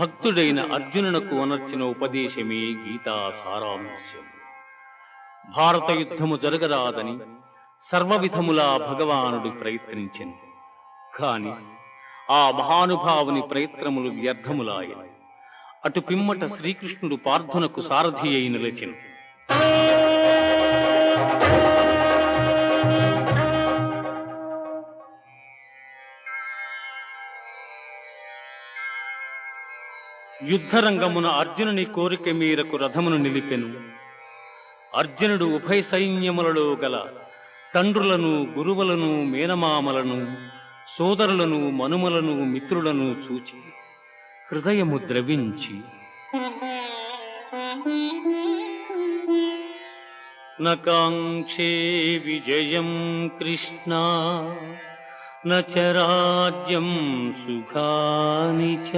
భక్తుడైన అర్జునునకు అనర్చిన ఉపదేశమే గీతా సారాంశం భారత యుద్ధము జరగరాదని సర్వవిధములా భగవానుడు ప్రయత్నించను. కాని ఆ మహానుభావుని ప్రయత్నములు వ్యర్థములాయను. అటు పిమ్మట శ్రీకృష్ణుడు పార్థునకు సారథి అయి నిలిచెను. యుద్ధరంగమున అర్జునుని కోరిక మేరకు రథమును నిలిపెను. అర్జునుడు ఉభయ సైన్యములలో గల తండ్రులను గురువులను మేనమామలను సోదరులను మనుమలను మిత్రులను చూచి హృదయము ద్రవించి నకాంక్షే విజయం కృష్ణ న రాజ్యం సుఖాని చ